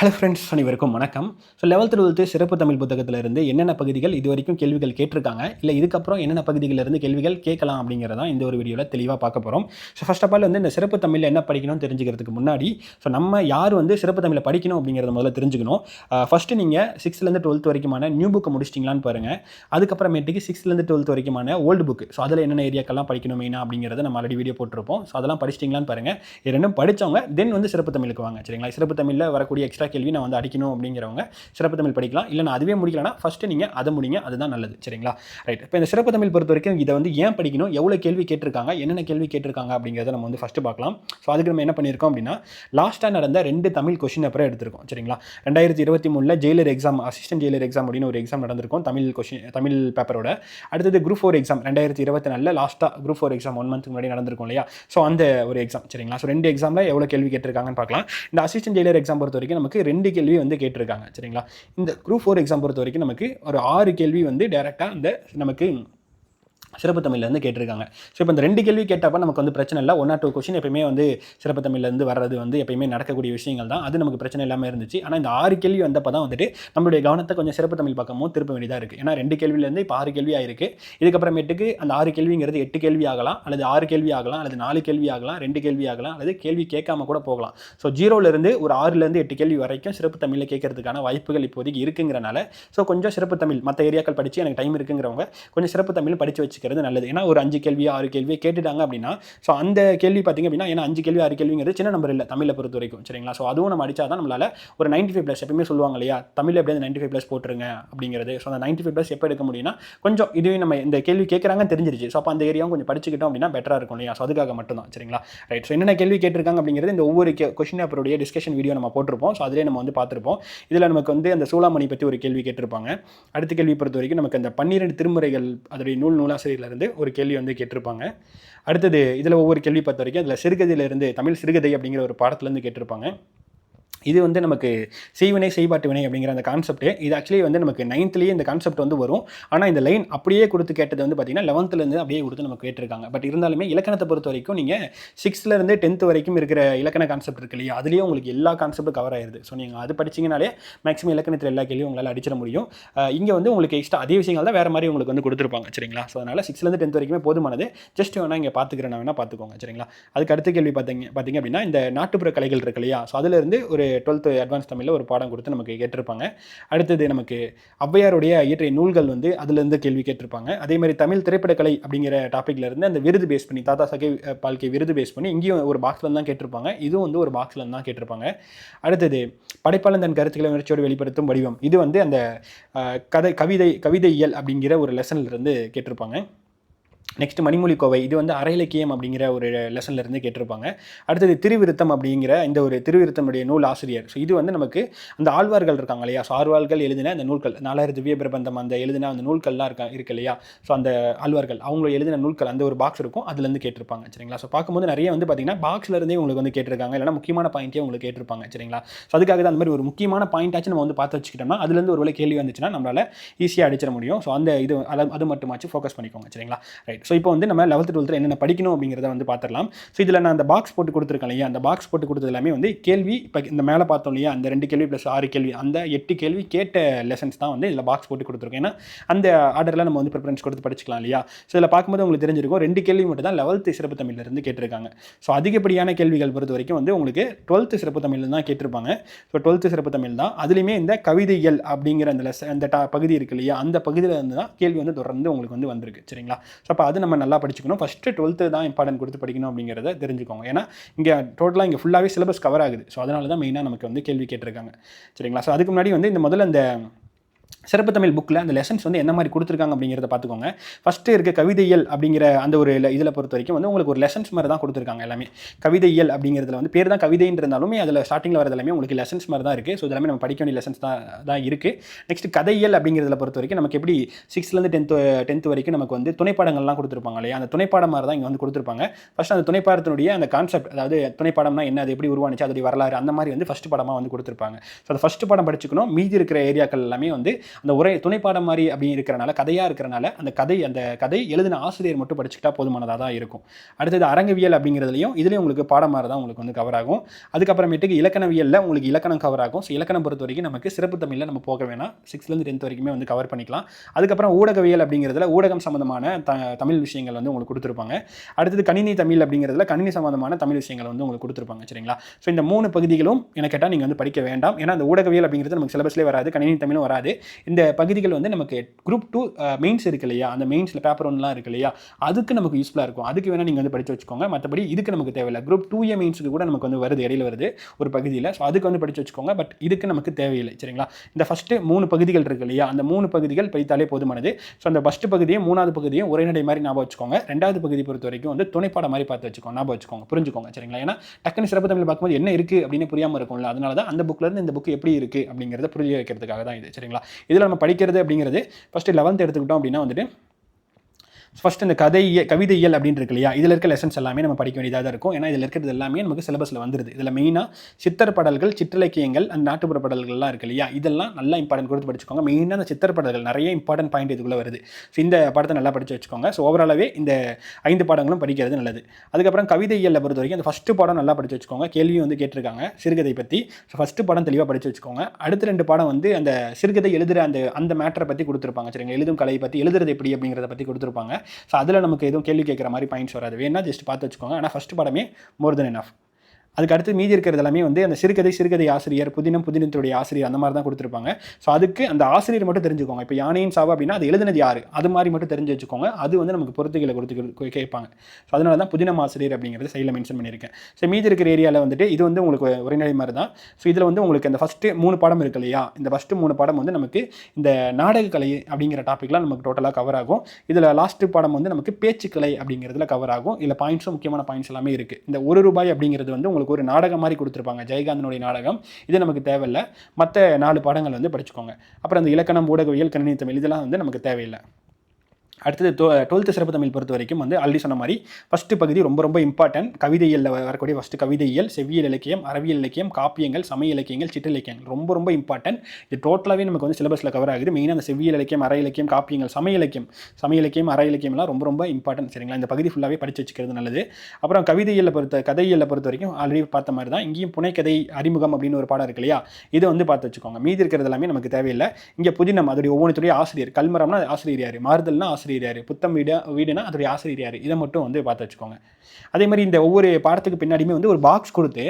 Hello friends அனைவருக்கும் வணக்கம். So eleventh twelfth சிறப்பு தமிழ் புத்தகத்தில் இருந்து என்னென்ன பகுதிகள் இது வரைக்கும் கேள்விகள் கேட்டிருக்காங்க? இல்லை இதுக்கப்புறம் என்னென்ன பகுதிகளில் இருந்து கேள்விகள் கேட்கலாம் அப்படிங்கிறதான் இந்த ஒரு வீடியோவில் தெளிவாக பார்க்க போகிறோம் ஸோ ஃபஸ்ட் ஆஃப் ஆல் வந்து இந்த சிறப்பு தமிழில் என்ன படிக்கணும்னு தெரிஞ்சுக்கிறதுக்கு முன்னாடி ஸோ நம்ம யார் வந்து சிறப்பு தமிழை படிக்கணும் அப்படிங்கிறத முதல்ல தெரிஞ்சுக்கணும். ஃபஸ்ட்டு நீங்கள் சிக்ஸ்த்லேருந்து டுவெல்த் வரைக்குமான நியூ புக்கை முடிச்சிட்டிங்களான்னு பாருங்கள் அதுக்கப்புறமேட்டுக்கு சிக்ஸ்த்லேருந்து டுவெல்த் வரைக்குமான ஓல்டு புக் ஸோ அதில் என்னென்ன ஏரியாக்கெல்லாம் படிக்கணும் மெயினாக அப்படிங்கிறத நம்ம ஆல்ரெடி வீடியோ போட்டிருப்போம். ஸோ அதெல்லாம் படிச்சிட்டிங்களான்னு பாருங்கள் இரண்டும் படித்தவங்க தென் வந்து சிறப்பு தமிழுக்கு வாங்க. சரிங்களா? சிறப்பு தமிழில் வரக்கூடிய எக்ஸ்ட்ரா கேள்வி நான் வந்து அடிக்கணும் அப்படிங்கிறவங்க சிறப்பு தமிழ் படிக்கலாம். இல்லை நான் அதுவே முடிக்கலன்னா ஃபஸ்ட்டு நீங்கள் அதை முடிங்க அதுதான் நல்லது. சரிங்களா? ரைட் இப்போ இந்த சிறப்பு தமிழ் பொறுத்த வரைக்கும் இதை வந்து ஏன் படிக்கணும்? எவ்வளோ கேள்வி கேட்டிருக்காங்க? என்னென்ன கேள்வி கேட்டிருக்காங்க? அப்படிங்கிறத நம்ம வந்து ஃபஸ்ட்டு பார்க்கலாம். ஸோ அதுக்கு நம்ம என்ன பண்ணியிருக்கோம் அப்படின்னா லாஸ்ட்டாக நடந்த ரெண்டு தமிழ் கொஷின் அப்புறம் எடுத்திருக்கோம். சரிங்களா? ரெண்டாயிரத்தி இருபத்தி மூணில் jailer exam assistant jailer exam அப்படின்னு ஒரு எக்ஸாம் நடந்திருக்கும் தமிழ் கொஷின் தமிழ் பேப்பரோட அடுத்தது குரூப் ஃபோர் எக்ஸாம் ரெண்டாயிரத்தி இருபத்தி நாலில் லாஸ்ட்டாக குரூப் ஃபோர் எக்ஸாம் ஒன் மந்த்துக்கு முன்னாடி நடந்திருக்கும் இல்லையா? ஸோ அந்த ஒரு எக்ஸாம் சரிங்களா? ஸோ ரெண்டு எக்ஸாமில் எவ்வளோ கேள்வி கேட்டிருக்காங்கன்னு பார்க்கலாம். இந்த அசிஸ்டன்ட் ஜெயிலர் எக்ஸாம் பொறுத்த வரைக்கும் நமக்கு ரெண்டு கேள்வி வந்து கேட்டிருக்காங்க சரிங்களா? இந்த குரூப் ஃபோர் எக்ஸாம் பொறுத்த வரைக்கும் நமக்கு ஒரு ஆறு கேள்வி வந்து டேரெக்டாக அந்த நமக்கு சிறப்பு தமிழ்லேருந்து கேட்டிருக்காங்க. ஸோ இப்போ இந்த ரெண்டு கேள்வி கேட்டப்போ நமக்கு வந்து பிரச்சனை இல்லை. ஒன் ஆர் டூ கொஷின் எப்பயுமே வந்து சிறப்பு தமிழ்லேருந்து வர்றது வந்து எப்பயுமே நடக்கக்கூடிய விஷயங்கள் தான். அது நமக்கு பிரச்சனை இல்லாமல் இருந்துச்சு. ஆனால் இந்த ஆறு கேள்வி வந்தப்போ தான் வந்துட்டு நம்மளுடைய கவனத்தை கொஞ்சம் சிறப்பு தமிழ் பக்கமும் திருப்ப வேண்டியதாக இருக்குது ஏன்னா ரெண்டு கேள்வியிலேருந்து இப்போ ஆறு கேள்வி ஆயிருக்கு. இதுக்கப்புறமேட்டுக்கு அந்த ஆறு கேள்விங்கிறது எட்டு கேள்வி ஆகலாம் அல்லது ஆறு கேள்வி ஆகலாம் அல்லது நாலு கேள்வி ஆகலாம் ரெண்டு கேள்வி ஆகலாம் அல்லது கேள்வி கேட்காம கூட போகலாம். ஸோ ஜீரோலேருந்து ஒரு ஆறுலேருந்து எட்டு கேள்வி வரைக்கும் சிறப்பு தமிழில் கேட்கறதுக்கான வாய்ப்புகள் இப்போதைக்கு இருக்குங்கிறனால ஸோ கொஞ்சம் சிறப்பு தமிழ் மற்ற ஏரியாக்கள் படித்து எனக்கு டைம் இருக்குங்கிறவங்க கொஞ்சம் சிறப்பு தமிழ் படித்து வச்சுக்கிறது நல்லது. ஏன்னா ஒரு அஞ்சு கேள்வி ஆறு கேள்வி கேட்டுட்டாங்க அப்படின்னா ஸோ அந்த கேள்வி பார்த்திங்க அப்படின்னா ஏன்னா அஞ்சு கேள்வி ஆறு கேள்விங்கிறது சின்ன நம்பர் இல்லை தமிழை பொறுத்த வரைக்கும். சரிங்களா? ஸோ அதுவும் நம்ம அடிச்சா தான் நம்மளால் ஒரு நைன்ட்டி ஃபைவ் ப்ளஸ் எப்பயுமே சொல்லுவாங்க இல்லையா? தமிழ் எப்படியாவது நைன்ட்டி ஃபைவ் ப்ளஸ் போட்டுருங்க அப்படிங்கிறது. ஸோ அந்த நைன்ட்டி ஃபைவ் ப்ளஸ் எப்போ எடுக்க முடியும்னா கொஞ்சம் இதுவே நம்ம இந்த கேள்வி கேட்குறாங்கன்னு தெரிஞ்சிருச்சு. ஸோ அப்போ அந்த ஏரியாவும் கொஞ்சம் படிச்சுக்கிட்டோம் அப்படின்னா பெட்டராக இருக்கும் இல்லையா? ஸோ அதுக்காக மட்டும் தான் சரிங்களா? ரைட் ஸோ என்னென்ன கேள்வி கேட்டிருக்காங்க அப்படிங்கிறது இந்த ஒவ்வொரு கொஷின் பேப்பருடைய டிஸ்கஷன் வீடியோ நம்ம போட்டிருப்போம். ஸோ அதிலே நம்ம வந்து பார்த்துருப்போம். இதில் நமக்கு வந்து அந்த சூளாமணி பற்றி ஒரு கேள்வி கேட்டிருப்பாங்க. அடுத்த கேள்வி பொறுத்த வரைக்கும் நமக்கு அந்த பன்னிரெண்டு திருமுறைகள் அதோடைய நூல் ஆசிரியர்லேருந்து ஒரு கேள்வி வந்து கேட்டிருப்பாங்க. அடுத்தது இதில் ஒவ்வொரு கேள்வி பார்த்த வரைக்கும் அதில் சிறுகதையிலேருந்து தமிழ் சிறுகதை அப்படிங்கிற ஒரு பாடத்துலேருந்து கேட்டிருப்பாங்க. இது வந்து நமக்கு செய்வினை செய்பாட்டு வினை அப்படிங்கிற அந்த கான்செப்ட்டு இது ஆக்சுவலி வந்து நமக்கு நைன்த்லேயே இந்த கான்செப்ட் வந்து வரும். ஆனால் இந்த லைன் அப்படியே கொடுத்து கேட்டது வந்து பார்த்தீங்கன்னா லெவன்த்துலேருந்து அப்படியே கொடுத்து நமக்கு கேட்டிருக்காங்க. பட் இருந்தாலுமே இலக்கணத்தை பொறுத்த வரைக்கும் நீங்கள் சிக்ஸ்த்லேருந்து டென்த் வரைக்கும் இருக்கிற இலக்கண கான்செப்ட் இருக்கு இல்லையா? அதுலேயும் உங்களுக்கு எல்லா கான்செப்ட்டும் கவர் ஆயிருது. ஸோ நீங்கள் அது படிச்சிங்கனாலே மேக்ஸிமம் இலக்கணத்தில் எல்லா கேள்வியும் உங்களால் அடிச்சிட முடியும். இங்கே வந்து உங்களுக்கு எக்ஸ்ட்ரா அதே விஷயங்கள் தான் வேறு மாதிரி உங்களுக்கு வந்து கொடுத்துருப்பாங்க. சரிங்களா? ஸோ அதனால் சிக்ஸ்த்லேருந்து டென்த் வரைக்குமே போதுமானது. ஜஸ்ட் வேணால் இங்கே பார்த்துக்கிறேன் வேணால் பார்த்துக்கோங்க சரிங்களா? அதுக்கு அடுத்த கேள்வி பார்த்தீங்க பார்த்தீங்க அப்படின்னா இந்த நாட்டுப்புற கலைகள் இருக்கு இல்லையா? ஸோ அதுலேருந்து ஒரு டுவெல்த்து அட்வான்ஸ் தமிழில் ஒரு பாடம் கொடுத்து நமக்கு கேட்டிருப்பாங்க. அடுத்தது நமக்கு ஔவையாருடைய இயற்றிய நூல்கள் வந்து அதுலேருந்து கேள்வி கேட்டிருப்பாங்க. அதே மாதிரி தமிழ் திரைப்படக்கலை அப்படிங்கிற டாப்பிக்கில் இருந்து அந்த விருது பேஸ் பண்ணி தாத்தா சகே பால்கே விருது பேஸ் பண்ணி இங்கேயும் ஒரு பாக்ஸில் தான் கேட்டிருப்பாங்க. இதுவும் வந்து ஒரு பாக்ஸில் தான் கேட்டிருப்பாங்க. அடுத்தது படைப்பாளன் தன் கருத்துக்களை உணர்ச்சியோடு வெளிப்படுத்தும் வடிவம். இது வந்து அந்த கதை கவிதை கவிதையியல் அப்படிங்கிற ஒரு லெசன்லேருந்து கேட்டிருப்பாங்க. நெக்ஸ்ட் மணிமொழி கோவை இது வந்து அரையிலக்கியம் அப்படிங்கிற ஒரு லெசன்ல இருந்து கேட்டிருப்பாங்க. அடுத்தது திருவிருத்தம் அப்படிங்கிற இந்த ஒரு திருவிருத்தமுடைய நூல் ஆசிரியர். ஸோ இது வந்து நமக்கு அந்த ஆழ்வார்கள் இருக்காங்க இல்லையா? ஸோ ஆழ்வார்கள் எழுதின அந்த நூல்கள் நாலாயிரம் திவ்ய பிரபந்தம் அந்த எழுதின அந்த நூல்கள்லாம் இருக்கா இருக்கு இல்லையா? ஸோ அந்த ஆழ்வார்கள் அவங்க எழுதின நூல்கள் அந்த ஒரு பாக்ஸ் இருக்கும் அதுலேருந்து கேட்டிருப்பாங்க சரிங்களா? ஸோ பார்க்கும்போது நிறைய வந்து பார்த்தீங்கன்னா பாக்ஸ்ல இருந்தே உங்களுக்கு வந்து கேட்டிருக்காங்க. இல்லைனா முக்கியமான பாயிண்ட்டே உங்களுக்கு கேட்டிருப்பாங்க சரிங்களா? ஸோ அதுக்காக தான் அந்த மாதிரி ஒரு முக்கியமான பாயிண்டாச்சும் நம்ம வந்து பார்த்து வச்சுக்கிட்டோம்னா அதுலேருந்து ஒரு வேலை கேள்வி வந்துச்சுன்னா நம்மளால ஈஸியாக அடிச்சிட முடியும். ஸோ அந்த இது அது மட்டுமாச்சு ஃபோக்கஸ் பண்ணிக்கோங்க சரிங்களா? ரைட் ஸோ இப்போ வந்து நம்ம லெவல்த் டுவெல்த்தில் என்னென்ன படிக்கணும் அப்படிங்கிறத வந்து பார்த்துடலாம். ஸோ இதில் நான் அந்த பாக்ஸ் போட்டு கொடுத்துருக்கேன் இல்லையா? அந்த பாக்ஸ் போட்டு கொடுத்தது எல்லாமே வந்து கேள்வி இப்போ இந்த மேலே பார்த்தோம் இல்லையா? அந்த ரெண்டு கேள்வி ப்ளஸ் ஆறு கேள்வி அந்த எட்டு கேள்வி கேட்ட லெசன்ஸ் தான் வந்து இதில் பாக்ஸ் போட்டு கொடுத்துருக்கோம் ஏன்னா அந்த ஆர்டரில் நம்ம வந்து ப்ரிஃபரன்ஸ் கொடுத்து படிச்சுக்கலாம் இல்லையா? ஸோ இதில் பார்க்கும்போது உங்களுக்கு தெரிஞ்சிருக்கும் ரெண்டு கேள்வி மட்டும் தான் லெவல்த்து சிறப்பு தமிழ்லேருந்து கேட்டிருக்காங்க. ஸோ அதிகப்படியான கேள்விகள் பொறுத்த வரைக்கும் வந்து உங்களுக்கு டுவெல்த்து சிறப்பு தமிழ் தான் கேட்டிருப்பாங்க. ஸோ டுவெல்த்து சிறப்பு தமிழ் தான். அதுலேயுமே இந்த கவிதைகள் அப்படிங்கிற அந்த லெஸ் அந்த டா பகுதி இருக்கு இல்லையா? அந்த பகுதியில் இருந்து தான் கேள்வி வந்து தொடர்ந்து உங்களுக்கு வந்து வந்திருக்கு. சரிங்களா? ஸோ அப்போ அது நம்ம நல்லா படிச்சுக்கணும். ஃபஸ்ட்டு டுவெல்த்து தான் இம்பார்ட்டன்ட் கொடுத்து படிக்கணும் அப்படிங்கிறத தெரிஞ்சுக்கோங்க. ஏன்னா இங்கே டோட்டலாக இங்கே ஃபுல்லாகவே சிலபஸ் கவர் ஆகுது. ஸோ அதனால தான் மெயினாக நமக்கு வந்து கேள்வி கேட்டிருக்காங்க. சரிங்களா? ஸோ அதுக்கு முன்னாடி வந்து இந்த முதல்ல இந்த சிறப்பு தமிழ் புக்கில் அந்த லெசன்ஸ் வந்து என்ன மாதிரி கொடுத்துருக்காங்க அப்படிங்கிறத பார்த்துக்கோங்க. ஃபஸ்ட்டு இருக்க கவிதையல் அப்படிங்கிற அந்த ஒரு இதில் பொறுத்த வரைக்கும் வந்து உங்களுக்கு ஒரு லெசன்ஸ் மாதிரி தான் கொடுத்துருக்காங்க எல்லாமே. கவிதையல் அப்படிங்கிறதுல வந்து பேர் தான் கவிதைன்னு அதில் ஸ்டார்டிங்கில் வரது எல்லாமே உங்களுக்கு லெசன்ஸ் மாதிரி தான் இருக்குது ஸோ இதெல்லாமே நம்ம படிக்க வேண்டிய லெசன்ஸ் தான் தான் இருக்குது நெக்ஸ்ட் கதையல் அப்படிங்கிறதுல பொறுத்த வரைக்கும் நமக்கு எப்படி சிக்ஸ்த்லேருந்து டென்த்து டென்த் வரைக்கும் நமக்கு வந்து துணைப்பாடங்கள்லாம் கொடுத்துருப்பாங்க இல்லையா? அந்த துணைப்பாடம் மாதிரி தான் இங்கே வந்து கொடுத்துருப்பாங்க. ஃபஸ்ட் அந்த துணைப்பாடத்தினுடைய அந்த கான்செப்ட் அதாவது துணைப்பாடம்னா என்ன அது எப்படி உருவானுச்சு அதோடைய வரலாறு அந்த மாதிரி வந்து ஃபஸ்ட் படமாக வந்து கொடுத்துருப்பாங்க. ஸோ அந்த ஃபஸ்ட் படம் படிச்சுக்கணும். மீதி இருக்கிற ஏரியாக்கள் எல்லாமே வந்து அந்த உரை துணைப்பாடம் மாதிரி அப்படி இருக்கிறனால கதையாக இருக்கிறனால அந்த கதை அந்த கதை எழுதின ஆசிரியர் மட்டும் படிச்சுக்கிட்டா போதுமானதாக தான் இருக்கும். அடுத்தது அரங்கவியல் அப்படிங்கிறதுலையும் இதுலேயும் உங்களுக்கு பாடம் மாதிரி தான் உங்களுக்கு வந்து கவர் ஆகும். அதுக்கப்புறமேட்டுக்கு இலக்கணவியலில் உங்களுக்கு இலக்கணம் கவர் ஆகும். ஸோ இலக்கணம் பொறுத்த வரைக்கும் நமக்கு சிறப்பு தமிழில் நம்ம போக வேணாம். சிக்ஸ்த்லேருந்து டென்த் வரைக்குமே வந்து கவர் பண்ணிக்கலாம். அதுக்கப்புறம் ஊடகவியல் அப்படிங்கிறதுல ஊடகம் சம்மந்தமான த தமிழ் விஷயங்கள் வந்து உங்களுக்கு கொடுத்துருப்பாங்க. அடுத்தது கணினி தமிழ் அப்படிங்கிறதுல கணினி சம்மந்தமான தமிழ் விஷயங்கள் வந்து உங்களுக்கு கொடுத்துருப்பாங்க சரிங்களா? ஸோ இந்த மூணு பகுதிகளும் எனக்கு கேட்டால் நீங்கள் வந்து படிக்க வேண்டாம். ஏன்னா அந்த ஊடகவியல் அப்படிங்கிறது நமக்கு சிலபஸ்லேயே வராது கணினி தமிழும் வராது. இந்த பகுதிகள் வந்து நமக்கு குரூப் டூ மெயின்ஸ் இருக்கு இல்லையா? அந்த மெயின்ஸில் பேப்பர் ஒன்லாம் இருக்கு இல்லையா? அதுக்கு நமக்கு யூஸ்ஃபுல்லாக இருக்கும். அதுக்கு வேணால் நீங்கள் வந்து படித்து வச்சுக்கோங்க. மற்றபடி இதுக்கு நமக்கு தேவையில்லை. குரூப் டூ ஏ மெயின்ஸுக்கு கூட நமக்கு வந்து வருது இடையில வருது ஒரு பகுதியில். ஸோ அதுக்கு வந்து படித்து வச்சுக்கோங்க. பட் இதுக்கு நமக்கு தேவையில்லை. சரிங்களா? இந்த ஃபஸ்ட்டு மூணு பகுதிகள் இருக்கு இல்லையா? அந்த மூணு பகுதிகள் படித்தாலே போதுமானது. ஸோ அந்த ஃபஸ்ட்டு பகுதியும் மூணாவது பகுதியும் உரைநடை மாதிரி ஞாபகம் வச்சுக்கோங்க. ரெண்டாவது பகுதி பொறுத்த வரைக்கும் வந்து துணைப்பாடம் மாதிரி பார்த்து வச்சுக்கோங்க. ஞாபகம் வச்சுக்கோங்க. புரிஞ்சுக்கோங்க. சரிங்களா? ஏன்னா டக்குன்னு சிறப்பு தமிழ் பார்க்கும்போது என்ன இருக்குது அப்படின்னு புரியாமல் இருக்கும்ல. அதனால தான் அந்த புக்ல இருந்து இந்த புக் எப்படி இருக்குது அப்படிங்கிறத புரிய வைக்கிறதுக்காக தான் இது. சரிங்களா? இதில் நம்ம படிக்கிறது அப்படிங்கிறது ஃபஸ்ட்டு லெவன்த் எடுத்துக்கிட்டோம் அப்படின்னா வந்துட்டு ஃபஸ்ட் இந்த கதை கவிதையல் கவிதை இயல் அப்படின்னு இருக்கு இல்லையா? இதில் இருக்க லெசன்ஸ் எல்லாமே நம்ம படிக்க வேண்டியதாக தான் இருக்கும். ஏன்னா இதில் இருக்கிறது எல்லாமே நமக்கு சிலபஸில் வந்துருது. இதில் மெயினாக சித்தர் பாடல்கள் சிற்றிலக்கியங்கள் அந்த நாட்டுப்புற பாடல்கள்லாம் இருக்கு இல்லையா? இதெல்லாம் நல்லா இம்பார்ட்டன்ட் கொடுத்து படிச்சுக்கோங்க. மெயினாக அந்த சித்தர் பாடல்கள் நிறைய இம்பார்ட்டன்ட் பாயிண்ட் இதுக்குள்ளே வருது. ஸோ இந்த பாடத்தை நல்லா படித்து வச்சுக்கோங்க. ஸோ ஓவராலாகவே இந்த ஐந்து பாடங்களும் படிக்கிறது நல்லது. அதுக்கப்புறம் கவிதை பொறுத்த வரைக்கும் அந்த ஃபஸ்ட்டு பாடம் நல்லா படித்து வச்சுக்கோங்க. கேள்வியும் வந்து கேட்டிருக்காங்க சிறுகதை பற்றி ஸோ ஃபஸ்ட்டு பாடம் தெளிவாக படித்து வச்சுக்கோங்க. அடுத்த ரெண்டு பாடம் வந்து அந்த சிறுகதை எழுதுகிற அந்த அந்த மேட்டரை பற்றி கொடுத்துருப்பாங்க. சரிங்க எழுதும் கலை பற்றி எழுதுறது எப்படி அப்படிங்கிறத பற்றி கொடுத்துருப்பாங்க. ஸோ அதில் நமக்கு எதுவும் கேள்வி கேட்குற மாதிரி பாயிண்ட்ஸ் வராது. வேணா ஜஸ்ட் பார்த்து வச்சுக்கோங்க. ஆனால் ஃபஸ்ட் படமே மோர் தென் enough. அதுக்கு அடுத்து மீதி இருக்கிறது எல்லாமே வந்து அந்த சிறுகதை சிறுகதை ஆசிரியர் புதினம் புதினத்துடைய ஆசிரியர் அந்த மாதிரி தான் கொடுத்துருப்பாங்க. ஸோ அதுக்கு அந்த ஆசிரியர் மட்டும் தெரிஞ்சுக்கோங்க. இப்போ யானையின் சாவு அப்படின்னா அது எழுதுனது யார்? அது மாதிரி மட்டும் தெரிஞ்சு வச்சுக்கோங்க. அது வந்து நமக்கு பொறுத்துகளை கொடுத்து கேட்பாங்க. ஸோ அதனால தான் புதினம் ஆசிரியர் அப்படிங்கிறது சைடில் மென்ஷன் பண்ணியிருக்கேன். ஸோ மீதி இருக்கிற ஏரியாவில் வந்துட்டு இது வந்து உங்களுக்கு உரைநிலை மாதிரி தான் ஸோ இதில் வந்து உங்களுக்கு அந்த ஃபஸ்ட்டு மூணு பாடம் இருக்கு இல்லையா? இந்த ஃபஸ்ட்டு மூணு பாடம் வந்து நமக்கு இந்த நாடகக்கலை அப்படிங்கிற டாப்பிக்லாம் நமக்கு டோட்டலாக கவர் ஆகும். இதில் லாஸ்ட்டு பாடம் வந்து நமக்கு பேச்சுக்கலை அப்படிங்கிறதுல கவர் ஆகும். இதில் பாயிண்ட்ஸும் முக்கியமான பாயிண்ட்ஸ் எல்லாமே இருக்குது இந்த ஒரு ரூபாய் அப்படிங்கிறது வந்து உங்களுக்கு ஒரு நாடகம் மாதிரி கொடுத்துருப்பாங்க ஜெயகாந்தனுடைய நாடகம். இது நமக்கு தேவையில்லை. மற்ற நாலு பாடங்கள் வந்து படிச்சுக்கோங்க. அப்புறம் அந்த இலக்கணம் ஊடகவியல் கணினி தமிழ் இதெல்லாம் வந்து நமக்கு தேவையில்லை. அடுத்தது டுவெல்த்து சிறப்பு தமிழ் பொறுத்த வரைக்கும் வந்து ஆல்ரெடி சொன்ன மாதிரி ஃபஸ்ட்டு பகுதி ரொம்ப ரொம்ப இம்பார்ட்டன்ட் கவிதையில் வரக்கூடிய ஃபஸ்ட்டு கவிதையியல் செவ்வியல் இலக்கியம் அறிவியல் இலக்கியம் காப்பியங்கள் சமய இலக்கியங்கள் சிற்றிலக்கியங்கள் ரொம்ப ரொம்ப இம்பார்ட்டன்ட் இது டோட்டலாகவே நமக்கு வந்து சிலபஸில் கவர் ஆகுது. மெயினாக அந்த செவ்வியல் இலக்கியம் அற இலக்கியம் காப்பியங்கள் சமய இலக்கியம். சமய இலக்கியம் அற இலக்கியம்லாம் ரொம்ப ரொம்ப இம்பார்ட்டன்ட் சரிங்களா? இந்த பகுதி ஃபுல்லாகவே படித்து வச்சுக்கிறது நல்லது. அப்புறம் கவிதையில் பொறுத்த கதையில் பொறுத்த வரைக்கும் ஆல்ரெடி பார்த்த மாதிரி தான். இங்கேயும் புனைக்கதை அறிமுகம் அப்படின்னு ஒரு பாடம் இருக்கு இல்லையா? இதை வந்து பார்த்து வச்சுக்கோங்க. மீதி இருக்கிறது எல்லாமே நமக்கு தேவையில்லை. இங்கே புதினம் அதோடைய ஒவ்வொன்றுத்துடைய ஆசிரியர். கல்மரம்னா ஆசிரியர் யார்? மாறுதல்னா ஆசிரியர். யார்? புத்தம் வீடு வீடுனா அதோடைய ஆசிரியர் யார்? இதை மட்டும் வந்து பார்த்து வச்சுக்கோங்க. அதே மாதிரி இந்த ஒவ்வொரு பாடத்துக்கு பின்னாடியுமே வந்து ஒரு பாக்ஸ் கொடுத்து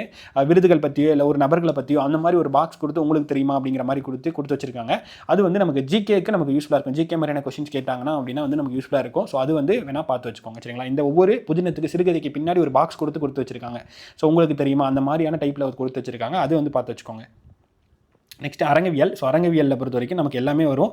விருதுகள் பற்றியோ இல்லை ஒரு நபர்களை பற்றியோ அந்த மாதிரி ஒரு பாக்ஸ் கொடுத்து உங்களுக்கு தெரியுமா அப்படிங்கிற மாதிரி கொடுத்து கொடுத்து வச்சிருக்காங்க. அது வந்து நமக்கு ஜிகேக்கு நமக்கு யூஸ்ஃபுல்லாக இருக்கும். ஜிகே மாதிரியான கொஸ்டின்ஸ் கேட்டாங்கன்னா அப்படின்னா வந்து நமக்கு யூஸ்ஃபுல்லாக இருக்கும். ஸோ அது வந்து வேணால் பார்த்து வச்சுக்கோங்க. சரிங்களா? இந்த ஒவ்வொரு புதினத்துக்கு சிறுகதைக்கு பின்னாடி ஒரு பாக்ஸ் கொடுத்து கொடுத்து வச்சிருக்காங்க. ஸோ உங்களுக்கு தெரியுமா? அந்த மாதிரியான டைப்பில் கொடுத்து வச்சிருக்காங்க. அது வந்து பார்த்து வச்சுக்கோங்க. நெக்ஸ்ட் அரங்கவியல். ஸோ அரங்கவியலில் பொறுத்த வரைக்கும் நமக்கு எல்லாமே வரும்.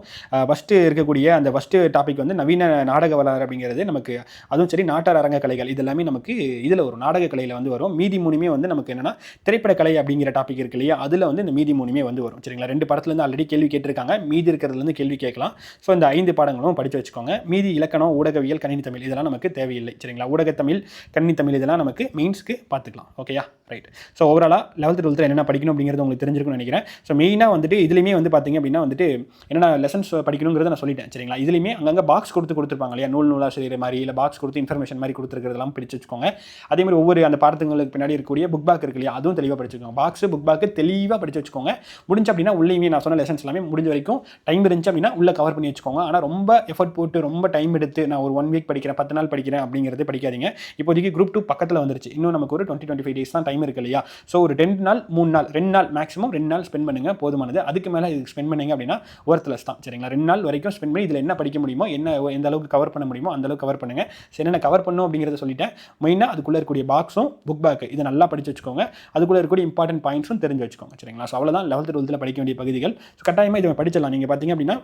ஃபஸ்ட்டு இருக்கக்கூடிய அந்த ஃபஸ்ட்டு டாபிக் வந்து நவீன நாடக வரலாறு அப்படிங்கிறது நமக்கு அதுவும் சரி நாட்டார் அரங்க கலைகள் இது எல்லாமே நமக்கு இதில் வரும் நாடக கலையில் வந்து வரும். மீதி மூணுமே வந்து நமக்கு என்னென்னா திரைப்படக்கலை அப்படிங்கிற டாபிக் இருக்கு இல்லையா? அதில் வந்து இந்த மீதி மூணுமே வந்து வரும். சரிங்களா? ரெண்டு படத்துலேருந்து ஆல்ரெடி கேள்வி கேட்டிருக்காங்க. மீதி இருக்கிறதுலேருந்து கேள்வி கேட்கலாம். ஸோ இந்த ஐந்து பாடங்களும் படித்து வச்சுக்கோங்க. மீதி இலக்கணம் ஊடகவியல் கணினி தமிழ் இதெல்லாம் நமக்கு தேவையில்லை. சரிங்களா? ஊடகத்தமிழ் கணினி தமிழ் இதெல்லாம் நமக்கு மெயின்ஸ்க்கு பார்த்துக்கலாம் ஓகேயா ரைட் ஸோ ஓவராலாக லெவல்த் டுவெல்த்தில் என்னென்ன படிக்கணும் அப்படிங்கிறது உங்களுக்கு தெரிஞ்சிருக்கும்னு நினைக்கிறேன். ஸோ மெயினாக வந்துட்டு இதுலேயுமே வந்து பார்த்தீங்க அப்படின்னா வந்துட்டு என்னென்ன லெசன்ஸ் படிக்கணுங்கிறத நான் சொல்லிட்டேன் சரிங்களா? இதுலேயுமே அங்கங்கே பாக்ஸ் கொடுத்து கொடுத்துருப்பாங்க இல்லையா? நூல் நூலாசிரியர் மாதிரி இல்லை பாக்ஸ் கொடுத்து இன்ஃபர்மேஷன் மாதிரி கொடுத்துருக்கிறதெல்லாம் பிடிச்சு வச்சுக்கோங்க. அதே மாதிரி ஒவ்வொரு அந்த பாடத்துங்களுக்கு பின்னாடி இருக்கக்கூடிய புக் பேக் இருக்கு இல்லையா? அதுவும் தெளிவாக படிச்சுக்கோங்க பாக்ஸ் புக் பேக்கு தெளிவாக படிச்சு வச்சுக்கோங்க. முடிஞ்ச அப்படின்னா உள்ளேயுமே நான் சொன்ன லெசன்ஸ் எல்லாமே முடிஞ்ச வரைக்கும் டைம் இருந்துச்சு அப்படின்னா உள்ளே கவர் பண்ணி வச்சுக்கோங்க. ஆனால் ரொம்ப எஃபர்ட் போட்டு ரொம்ப டைம் எடுத்து நான் ஒரு ஒன் வீக் படிக்கிறேன் பத்து நாள் படிக்கிறேன் அப்படிங்கிறது படிக்காதீங்க. இப்போதைக்கு குரூப் டூ பக்கத்தில் வந்துருச்சு. இன்னும் நமக்கு ஒரு டுவெண்ட்டி டுவெண்ட்டி ஃபைவ் டேஸ் தான் டைம் இருக்கு இல்லையா? ஸோ ஒரு ரெண்டு நாள் மூணு நாள் ரெண்டு நாள் மேக்ஸிமம் ரெண்டு நாள் ஸ்பெண்ட் பண்ணுங்க. போதுமானது. அதுக்கு மேலே இதுக்கு ஸ்பெண்ட் பண்ணீங்க அப்படின்னா ஒர்த்லெஸ் தான். சரிங்களா? ரெண்டு நாள் வரைக்கும் ஸ்பெண்ட் பண்ணி இதில் என்ன படிக்க முடியுமோ என்ன எந்த அளவுக்கு கவர் பண்ண முடியுமோ அந்த அளவுக்கு கவர் பண்ணுங்க. சரி என்ன கவர் பண்ணும் அப்படிங்கிறத சொல்லிட்டேன். மெயினாக அதுக்குள்ளே இருக்கக்கூடிய பாக்ஸும் புக் பேக் இதை நல்லா படிச்சு வச்சுக்கோங்க. அதுக்குள்ளே இருக்கக்கூடிய இம்பார்ட்டன்ட் பாயிண்ட்ஸும் தெரிஞ்சு வச்சுக்கோங்க. சரிங்களா? ஸோ அவ்வளோதான் லெவல்த் டுவெல்த்தில் படிக்க வேண்டிய பகுதிகள். ஸோ கட்டாயமாக இதை படிச்சிடலாம். நீங்கள் பார்த்தீங்க அப்படின்னா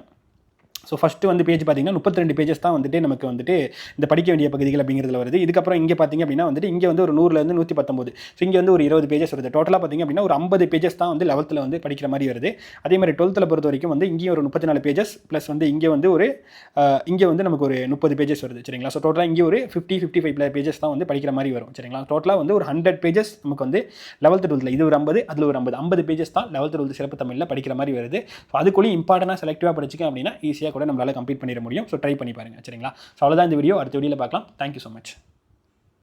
ஸோ ஃபஸ்ட்டு வந்து பேஜ் பார்த்தீங்கன்னா முப்பத்தி ரெண்டு பேஜஸ் தான் வந்துட்டு நமக்கு வந்துட்டு இந்த படிக்க வேண்டிய பகுதிகள் அப்படிங்கிறதுல வருது. இதுக்கப்புறம் இங்கே பார்த்தீங்க அப்படின்னா வந்துட்டு இங்கே வந்து ஒரு நூறுலேருந்து நூற்றி பத்தொம்போது ஸோ இங்கே வந்து ஒரு இருபது பேஜஸ் வருது. டோட்டலாக பார்த்தீங்க அப்படின்னா ஒரு ஐம்பது பேஜஸ் தான் வந்து லெவல்த்தில் வந்து படிக்கிற மாதிரி வருது. அதே மாதிரி டுவெல்த்தில் பொறுத்த வரைக்கும் வந்து இங்கேயும் ஒரு முப்பத்தி நாலு பேஜஸ் ப்ளஸ் வந்து இங்கே வந்து ஒரு இங்கே வந்து நமக்கு ஒரு முப்பது பேஜஸ் வருது. சரிங்களா? ஸோ டோட்டலாக இங்கே ஒரு ஃபிஃப்டி ஃபிஃப்டி ஃபைவ் பேஜஸ் தான் வந்து படிக்கிற மாதிரி வரும். சரிங்களா? டோட்டலாக வந்து ஒரு ஹண்ட்ரட் பேஜஸ் நமக்கு வந்து லெவல்த்து டுவெல்த்தில் இது ஒரு ஐம்பது அதில் ஒரு ஐம்பது. ஐம்பது பேஜஸ் தான் லெவல்த்து டுவெல்த் சிறப்பு தமிழில் படிக்கிற மாதிரி வருது. ஸோ அதுக்குள்ளேயும் இம்பார்ட்டனாக செலக்டிவாக படிச்சிக்க அப்படின்னா ஈஸியாக கூட நம்மளால் கம்ப்ளீட் பண்ணிட முடியும். ஸோ ட்ரை பண்ணி பாருங்கள் சரிங்களா? ஸோ அவ்வளோதான் இந்த வீடியோ அடுத்த வீடியோவில் பார்க்கலாம். Thank you so much